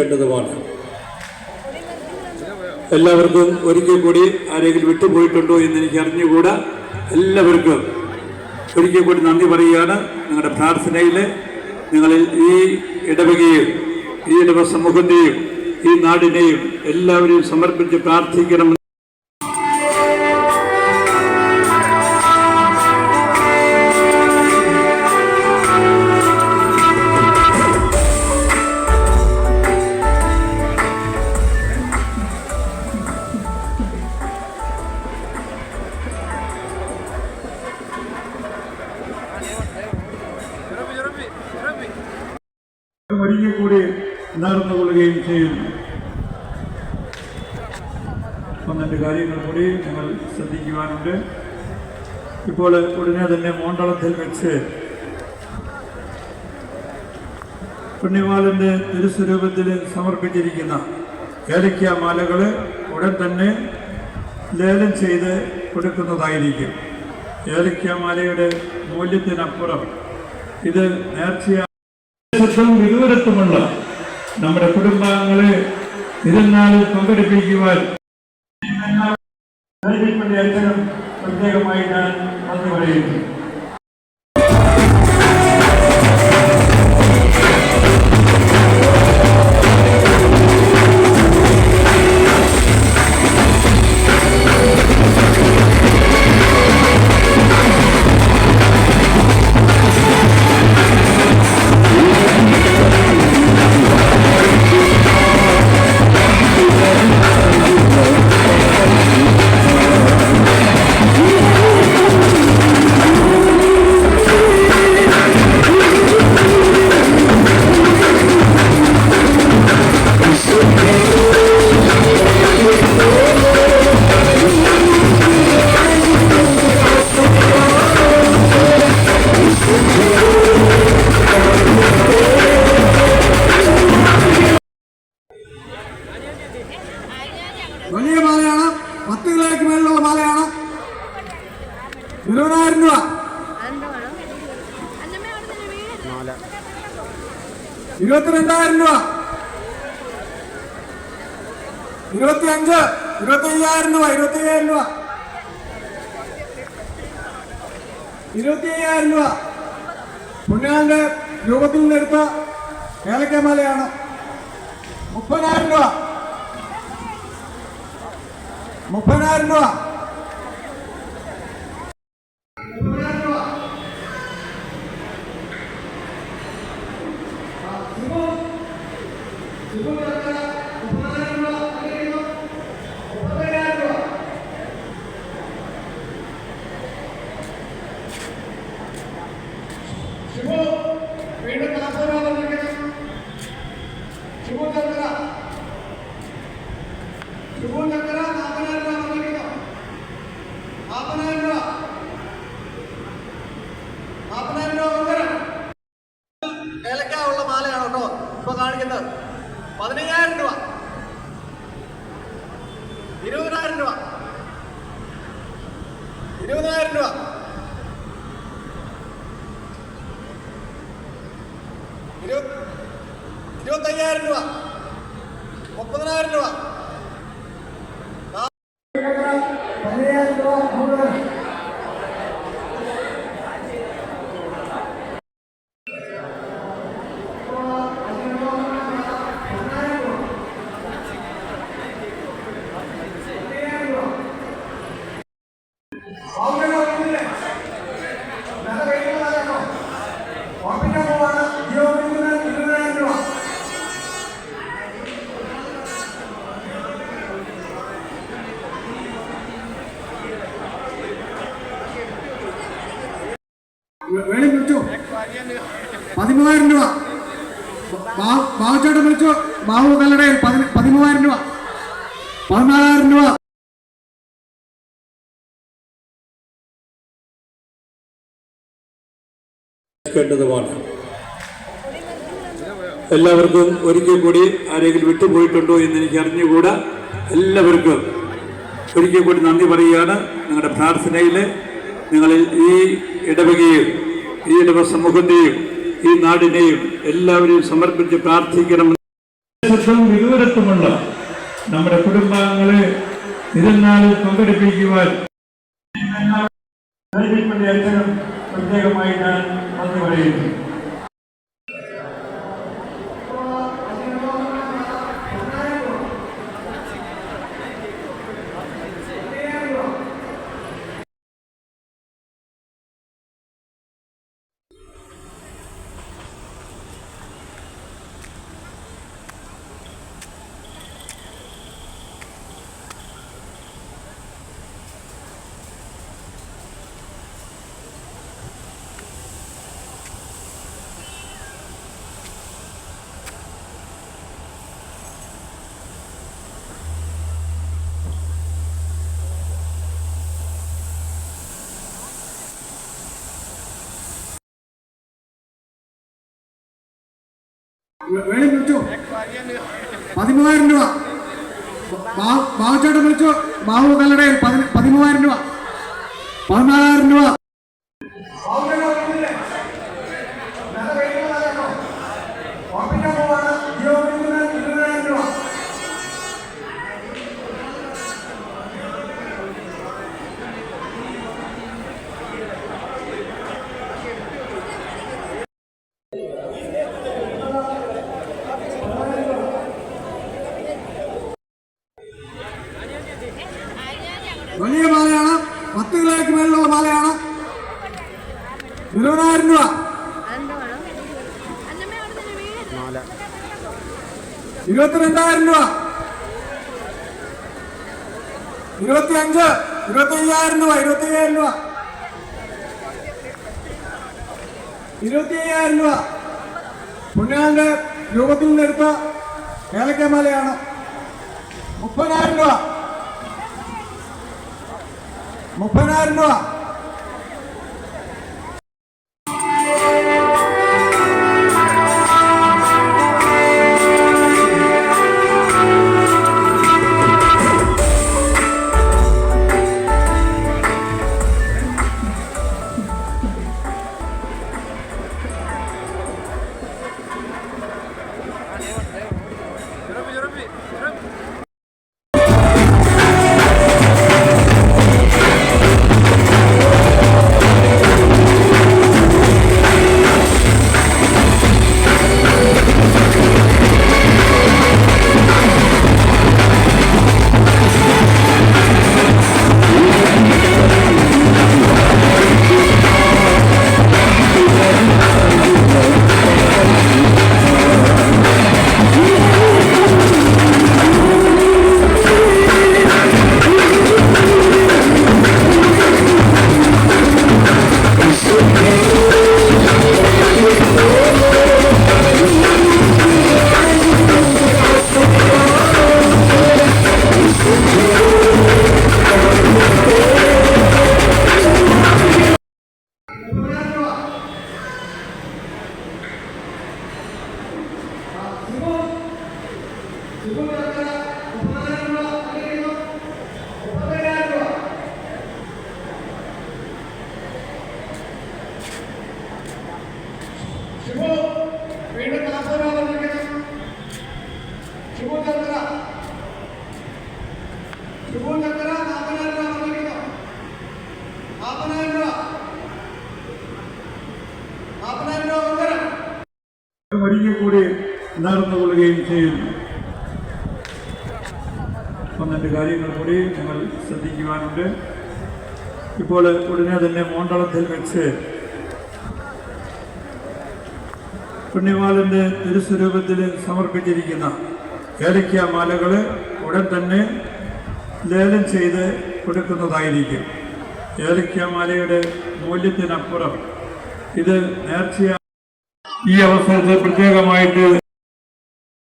കേണ്ടതുമാണ് എല്ലാവർക്കും ഒരിക്കൽ കൂടി ആരെങ്കിലും വിട്ടുപോയിട്ടുണ്ടോ എന്ന് എനിക്ക് അറിഞ്ഞുകൂടാ. എല്ലാവർക്കും ഒരിക്കൽ കൂടി നന്ദി പറയുകയാണ് നിങ്ങളുടെ പ്രാർത്ഥനയിൽ നിങ്ങൾ ഈ ഇടവകയും ഈ ഇടവ സമൂഹത്തെയും ഈ നാടിനെയും എല്ലാവരെയും സമർപ്പിച്ച് പ്രാർത്ഥിക്കണം. നേർന്നുകൊള്ളുകയും ചെയ്യുന്നു പന്ത്രണ്ട് കാര്യങ്ങൾ കൂടി നിങ്ങൾ ശ്രദ്ധിക്കുവാനുണ്ട്. ഇപ്പോൾ ഉടനെ തന്നെ മോണ്ടളത്തിൽ വെച്ച് പുണ്യവാലന്റെ തിരുസ്വരൂപത്തിൽ സമർപ്പിച്ചിരിക്കുന്ന ഏലക്ക മാലകൾ ഉടൻ തന്നെ ലേലം ചെയ്ത് കൊടുക്കുന്നതായിരിക്കും. ഏലക്ക മാലയുടെ മൂല്യത്തിനപ്പുറം ഇത് നേർച്ചയായി വിദൂരത്തുമുള്ള നമ്മുടെ കുടുംബാംഗങ്ങളെ ഇതിനാളിൽ പങ്കെടുപ്പിക്കുവാൻ പ്രത്യേകമായി ഞാൻ നന്ദി പറയുന്നു വലിയ മാലയാണ്. പത്ത് കിലോയ്ക്ക് മേലുള്ള മാലയാണ്. ഇരുപതിനായിരം രൂപ. ഇരുപത്തിരണ്ടായിരം രൂപ. ഇരുപത്തി അഞ്ച് ഇരുപത്തി അയ്യായിരം രൂപ ഇരുപത്തി അയ്യായിരം രൂപ. ഇരുപത്തി അയ്യായിരം രൂപ. പുണ്യാന്റെ രൂപത്തിൽ നിന്നെടുത്ത ഏലക്കമാലയാണ്. മുപ്പതിനായിരം രൂപ. മുപ്പതിനായിരം രൂപ വീണ്ടും നാൽപ്പത് രൂപ രൂപ. മാലയാണ് കേട്ടോ ഇപ്പൊ കാണിക്കുന്നത്. പതിനയ്യായിരം രൂപ. ഇരുപതിനായിരം രൂപ. ഇരുപതിനായിരം രൂപ ഇരുപത് ഇരുപത്തയ്യായിരം രൂപ മുപ്പതിനായിരം രൂപ പതിനയ്യായിരം രൂപ മുഴുവൻ വേണി വിളിച്ചു പതിമൂവായിരം രൂപ. ബാബുച്ചേട്ടൻ വിളിച്ചു. കല്ലടയിൽ പതിന- പതിമൂവായിരം രൂപ. പതിനാലായിരം രൂപ. എല്ലാവർക്കും ഒരിക്കൽ കൂടി ആരെങ്കിലും വിട്ടുപോയിട്ടുണ്ടോ എന്ന് എനിക്ക് അറിഞ്ഞുകൂടാ. എല്ലാവർക്കും ഒരിക്കൽ കൂടി നന്ദി പറയുകയാണ് നിങ്ങളുടെ പ്രാർത്ഥനയിൽ നിങ്ങൾ ഈ ഇടവകയും ഈ ഇടവ സമൂഹത്തെയും ഈ നാടിനെയും എല്ലാവരെയും സമർപ്പിച്ച് പ്രാർത്ഥിക്കണം വിദൂരത്തുമുള്ള നമ്മുടെ കുടുംബാംഗങ്ങളെ തിരുനാളിൽ പങ്കെടുപ്പിക്കുവാൻ പ്രത്യേകമായി ഞാൻ നന്ദി പറയുന്നു. വേണി വിളിച്ചു? പതിമൂവായിരം രൂപ. ബാബുച്ചേട്ടൻ വിളിച്ചു? ബാബു കല്ലടയിൽ പതി- പതിമൂവായിരം രൂപ. പതിനാലായിരം രൂപ വലിയ മാലയാണ് പത്ത് കിലോയ്ക്ക് മേളിലുള്ള മാലയാണ് ഇരുപതിനായിരം രൂപ ഇരുപത്തിരണ്ടായിരം രൂപ. ഇരുപത്തി അഞ്ച് ഇരുപത്തി അയ്യായിരം രൂപ. ഇരുപത്തി അയ്യായിരം രൂപ. ഇരുപത്തി അയ്യായിരം രൂപ പുണ്യാന്റെ രൂപത്തിൽ നിന്നെടുത്ത ഏലക്കമാലയാണ് മുപ്പതിനായിരം രൂപ. മുപ്പതിനായിരം രൂപ. ഒരിക്കൽ കൂടി നടന്നുകൊള്ളുകയും ചെയ്യുന്നു. പന്ത്രണ്ട് കാര്യങ്ങൾ കൂടി നിങ്ങൾ ശ്രദ്ധിക്കുവാനുണ്ട്. ഇപ്പോൾ ഉടനെ തന്നെ മോണ്ടളത്തിൽ വെച്ച് പുണ്യവാലന്റെ തിരുസ്വരൂപത്തിൽ സമർപ്പിച്ചിരിക്കുന്ന ഏലക്ക മാലകൾ ഉടൻ തന്നെ ലേലം ചെയ്ത് കൊടുക്കുന്നതായിരിക്കും. ഏലക്ക മാലയുടെ മൂല്യത്തിനപ്പുറം ഇത് നേർച്ചയായി ഈ അവസരത്തിൽ പ്രത്യേകമായിട്ട്